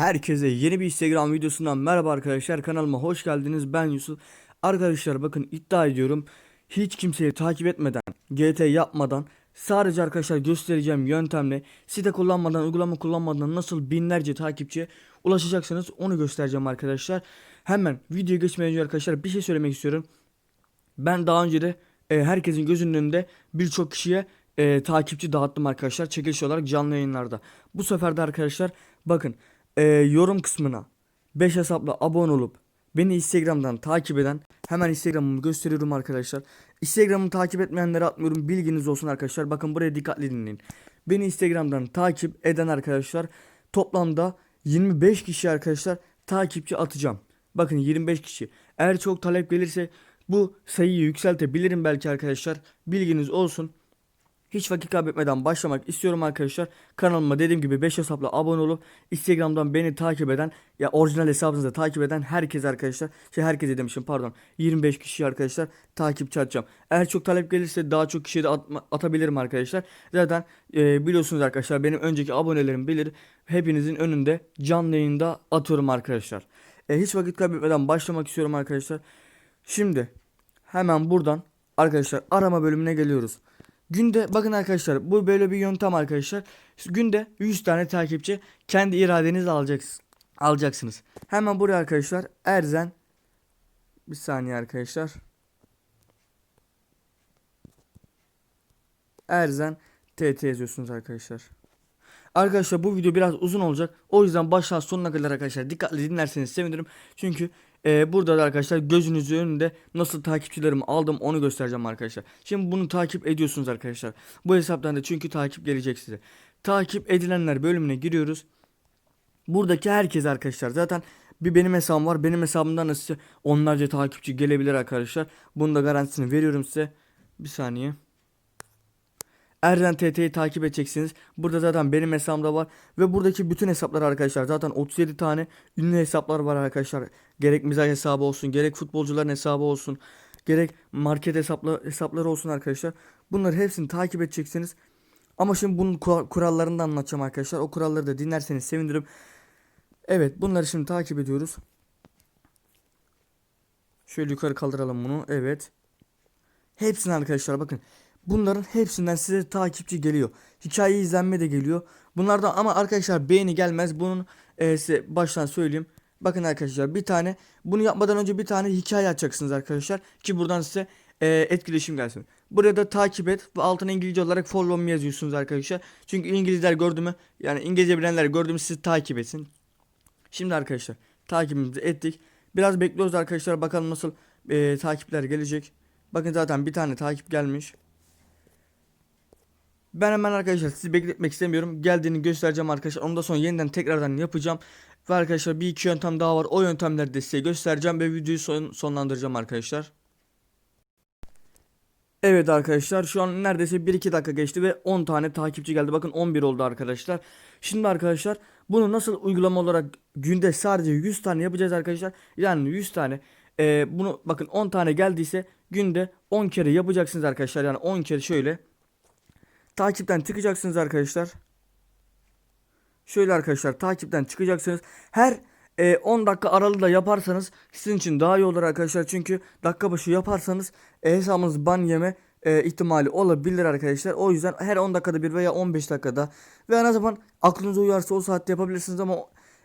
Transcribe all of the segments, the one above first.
Herkese yeni bir Instagram videosundan merhaba arkadaşlar. Kanalıma hoş geldiniz. Ben Yusuf. Arkadaşlar bakın iddia ediyorum. Hiç kimseyi takip etmeden GT yapmadan sadece arkadaşlar göstereceğim yöntemle site kullanmadan uygulama kullanmadan nasıl binlerce takipçiye ulaşacaksınız onu göstereceğim arkadaşlar. Hemen videoya geçmeden önce arkadaşlar bir şey söylemek istiyorum. Ben daha önce de e, herkesin gözünün önünde birçok kişiye e, takipçi dağıttım arkadaşlar çekiliş olarak canlı yayınlarda. Bu sefer de arkadaşlar bakın e, yorum kısmına 5 hesapla abone olup beni Instagram'dan takip eden hemen Instagram'ımı gösteriyorum arkadaşlar. Instagram'ımı takip etmeyenlere atmıyorum bilginiz olsun arkadaşlar. Bakın buraya dikkatli dinleyin. Beni Instagram'dan takip eden arkadaşlar toplamda 25 kişi arkadaşlar takipçi atacağım. Bakın 25 kişi. Eğer çok talep gelirse bu sayıyı yükseltebilirim belki arkadaşlar. Bilginiz olsun. Hiç vakit kaybetmeden başlamak istiyorum arkadaşlar. Kanalıma dediğim gibi 5 hesapla abone olup Instagram'dan beni takip eden ya orijinal hesabınızda takip eden herkes arkadaşlar. Şey herkese demişim pardon. 25 kişi arkadaşlar takipçi atacağım. Eğer çok talep gelirse daha çok kişiye de atma- atabilirim arkadaşlar. Zaten e, biliyorsunuz arkadaşlar benim önceki abonelerim bilir. Hepinizin önünde canlı yayında atıyorum arkadaşlar. E, hiç vakit kaybetmeden başlamak istiyorum arkadaşlar. Şimdi hemen buradan arkadaşlar arama bölümüne geliyoruz. Günde bakın arkadaşlar bu böyle bir yöntem arkadaşlar. Günde 100 tane takipçi kendi iradenizle alacaksınız. alacaksınız. Hemen buraya arkadaşlar Erzen bir saniye arkadaşlar. Erzen TT yazıyorsunuz arkadaşlar. Arkadaşlar bu video biraz uzun olacak. O yüzden baştan sonuna kadar arkadaşlar dikkatli dinlerseniz sevinirim. Çünkü e, burada da arkadaşlar gözünüzün önünde nasıl takipçilerimi aldım onu göstereceğim arkadaşlar. Şimdi bunu takip ediyorsunuz arkadaşlar. Bu hesaptan da çünkü takip gelecek size. Takip edilenler bölümüne giriyoruz. Buradaki herkes arkadaşlar zaten bir benim hesabım var. Benim hesabımdan da size onlarca takipçi gelebilir arkadaşlar. Bunun da garantisini veriyorum size. Bir saniye. Erden TT'yi takip edeceksiniz. Burada zaten benim hesabımda var. Ve buradaki bütün hesaplar arkadaşlar. Zaten 37 tane ünlü hesaplar var arkadaşlar. Gerek mizah hesabı olsun. Gerek futbolcuların hesabı olsun. Gerek market hesaplı, hesapları olsun arkadaşlar. Bunları hepsini takip edeceksiniz. Ama şimdi bunun kura- kurallarını da anlatacağım arkadaşlar. O kuralları da dinlerseniz sevinirim. Evet bunları şimdi takip ediyoruz. Şöyle yukarı kaldıralım bunu. Evet. Hepsini arkadaşlar bakın. Bunların hepsinden size takipçi geliyor. Hikaye izlenme de geliyor. Bunlardan ama arkadaşlar beğeni gelmez. Bunun e, size baştan söyleyeyim. Bakın arkadaşlar bir tane bunu yapmadan önce bir tane hikaye açacaksınız arkadaşlar. Ki buradan size e, etkileşim gelsin. Buraya da takip et ve altına İngilizce olarak follow me yazıyorsunuz arkadaşlar. Çünkü İngilizler gördü mü yani İngilizce bilenler gördü mü sizi takip etsin. Şimdi arkadaşlar takibimizi ettik. Biraz bekliyoruz arkadaşlar bakalım nasıl e, takipler gelecek. Bakın zaten bir tane takip gelmiş. Ben hemen arkadaşlar sizi bekletmek istemiyorum. Geldiğini göstereceğim arkadaşlar. Ondan sonra yeniden tekrardan yapacağım. Ve arkadaşlar bir iki yöntem daha var. O yöntemleri de size göstereceğim ve videoyu son, sonlandıracağım arkadaşlar. Evet arkadaşlar şu an neredeyse 1-2 dakika geçti ve 10 tane takipçi geldi. Bakın 11 oldu arkadaşlar. Şimdi arkadaşlar bunu nasıl uygulama olarak günde sadece 100 tane yapacağız arkadaşlar. Yani 100 tane Ee, bunu bakın 10 tane geldiyse günde 10 kere yapacaksınız arkadaşlar. Yani 10 kere şöyle takipten çıkacaksınız arkadaşlar. Şöyle arkadaşlar takipten çıkacaksınız. Her e, 10 dakika aralığı yaparsanız sizin için daha iyi olur arkadaşlar. Çünkü dakika başı yaparsanız e, hesabınız ban yeme e, ihtimali olabilir arkadaşlar. O yüzden her 10 dakikada bir veya 15 dakikada veya ne zaman aklınıza uyarsa o saatte yapabilirsiniz ama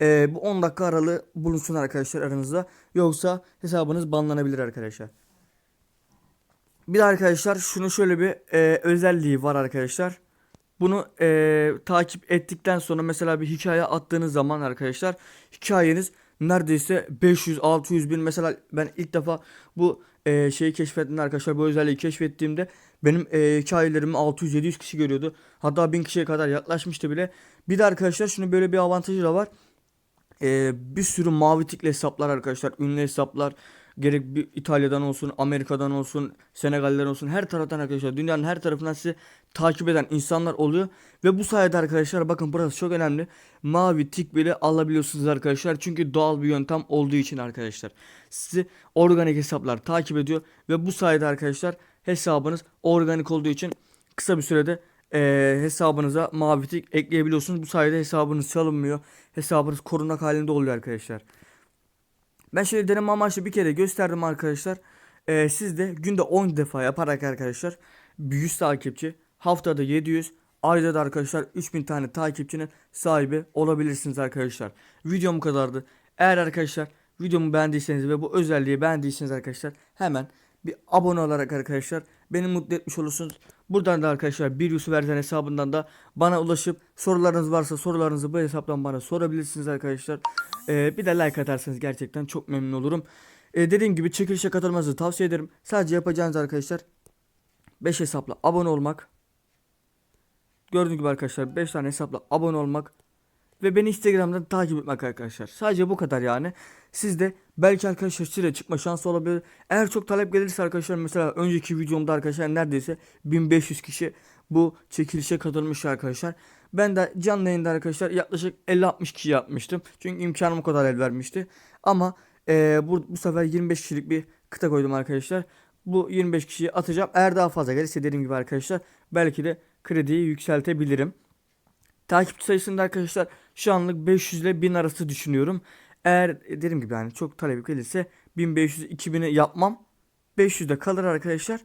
e, bu 10 dakika aralığı bulunsun arkadaşlar aranızda. Yoksa hesabınız banlanabilir arkadaşlar. Bir de arkadaşlar şunu şöyle bir e, özelliği var arkadaşlar. Bunu e, takip ettikten sonra mesela bir hikaye attığınız zaman arkadaşlar hikayeniz neredeyse 500-600 bin mesela ben ilk defa bu e, şeyi keşfettim arkadaşlar bu özelliği keşfettiğimde benim e, hikayelerimi 600-700 kişi görüyordu. Hatta 1000 kişiye kadar yaklaşmıştı bile. Bir de arkadaşlar şunun böyle bir avantajı da var. E, bir sürü mavi tikli hesaplar arkadaşlar ünlü hesaplar gerek bir İtalya'dan olsun, Amerika'dan olsun, Senegal'den olsun her taraftan arkadaşlar dünyanın her tarafından sizi takip eden insanlar oluyor ve bu sayede arkadaşlar bakın burası çok önemli. Mavi tik bile alabiliyorsunuz arkadaşlar. Çünkü doğal bir yöntem olduğu için arkadaşlar. Sizi organik hesaplar takip ediyor ve bu sayede arkadaşlar hesabınız organik olduğu için kısa bir sürede e, hesabınıza mavi tik ekleyebiliyorsunuz. Bu sayede hesabınız çalınmıyor. Hesabınız korunak halinde oluyor arkadaşlar. Ben şöyle deneme amaçlı bir kere gösterdim arkadaşlar. Ee, siz de günde 10 defa yaparak arkadaşlar 100 takipçi, haftada 700, ayda da arkadaşlar 3000 tane takipçinin sahibi olabilirsiniz arkadaşlar. Videom kadardı. Eğer arkadaşlar videomu beğendiyseniz ve bu özelliği beğendiyseniz arkadaşlar hemen bir abone olarak arkadaşlar beni mutlu etmiş olursunuz. Buradan da arkadaşlar bir Yusuf Erten hesabından da bana ulaşıp sorularınız varsa sorularınızı bu hesaptan bana sorabilirsiniz arkadaşlar. Ee, bir de like atarsanız gerçekten çok memnun olurum. Ee, dediğim gibi çekilişe katılmanızı tavsiye ederim. Sadece yapacağınız arkadaşlar 5 hesapla abone olmak. Gördüğünüz gibi arkadaşlar 5 tane hesapla abone olmak ve beni Instagram'dan takip etmek arkadaşlar. Sadece bu kadar yani. Siz de belki arkadaşlar size çıkma şansı olabilir. Eğer çok talep gelirse arkadaşlar mesela önceki videomda arkadaşlar neredeyse 1500 kişi bu çekilişe katılmış arkadaşlar. Ben de canlı yayında arkadaşlar yaklaşık 50-60 kişi yapmıştım. Çünkü imkanım o kadar el vermişti. Ama eee, bu, bu sefer 25 kişilik bir kıta koydum arkadaşlar. Bu 25 kişiyi atacağım. Eğer daha fazla gelirse dediğim gibi arkadaşlar belki de krediyi yükseltebilirim. Takipçi sayısında arkadaşlar şu anlık 500 ile 1000 arası düşünüyorum. Eğer e, dediğim gibi yani çok talep gelirse 1500-2000'i yapmam. 500'de kalır arkadaşlar.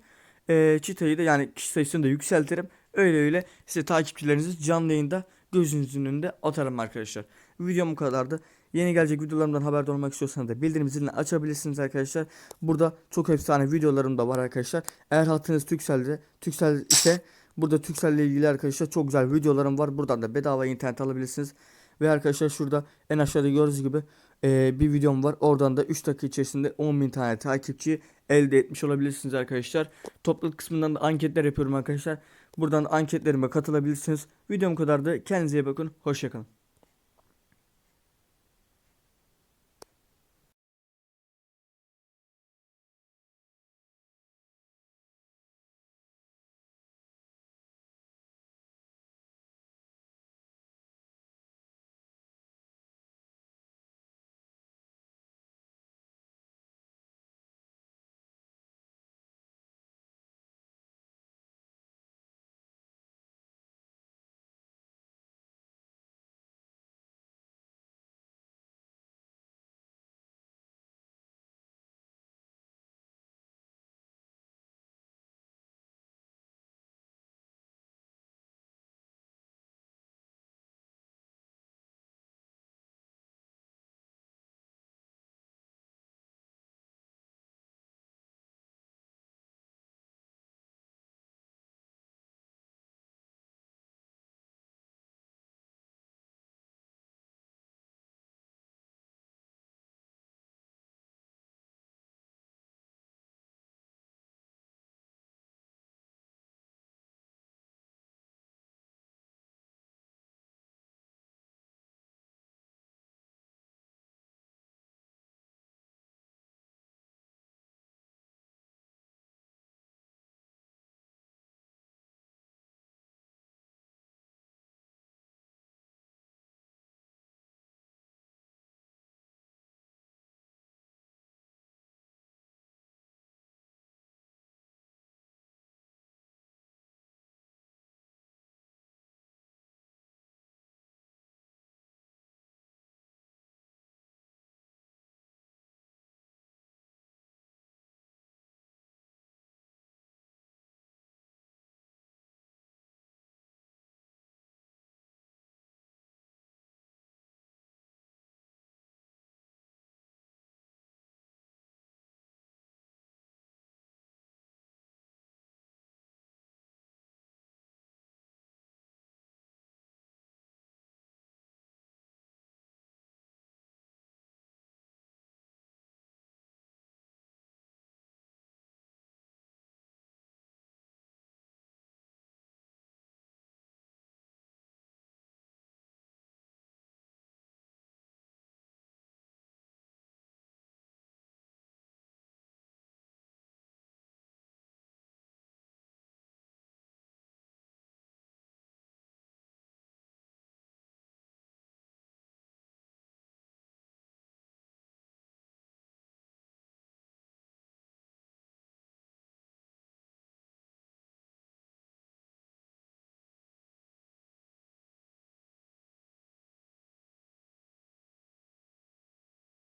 Ee, çıtayı da yani kişi sayısını da yükseltirim. Öyle öyle size takipçilerinizi canlı yayında gözünüzün önünde atarım arkadaşlar. Videom bu kadardı. Yeni gelecek videolarımdan haberdar olmak istiyorsanız da bildirim zilini açabilirsiniz arkadaşlar. Burada çok efsane videolarım da var arkadaşlar. Eğer hatırınız Türkcell'de, Türkcell ise burada Türkcell ile ilgili arkadaşlar çok güzel videolarım var. Buradan da bedava internet alabilirsiniz. Ve arkadaşlar şurada en aşağıda gördüğünüz gibi eee, bir videom var. Oradan da 3 dakika içerisinde 10.000 tane takipçi elde etmiş olabilirsiniz arkadaşlar. Topluluk kısmından da anketler yapıyorum arkadaşlar. Buradan anketlerime katılabilirsiniz. Videom kadardı. Kendinize iyi bakın. Hoşçakalın.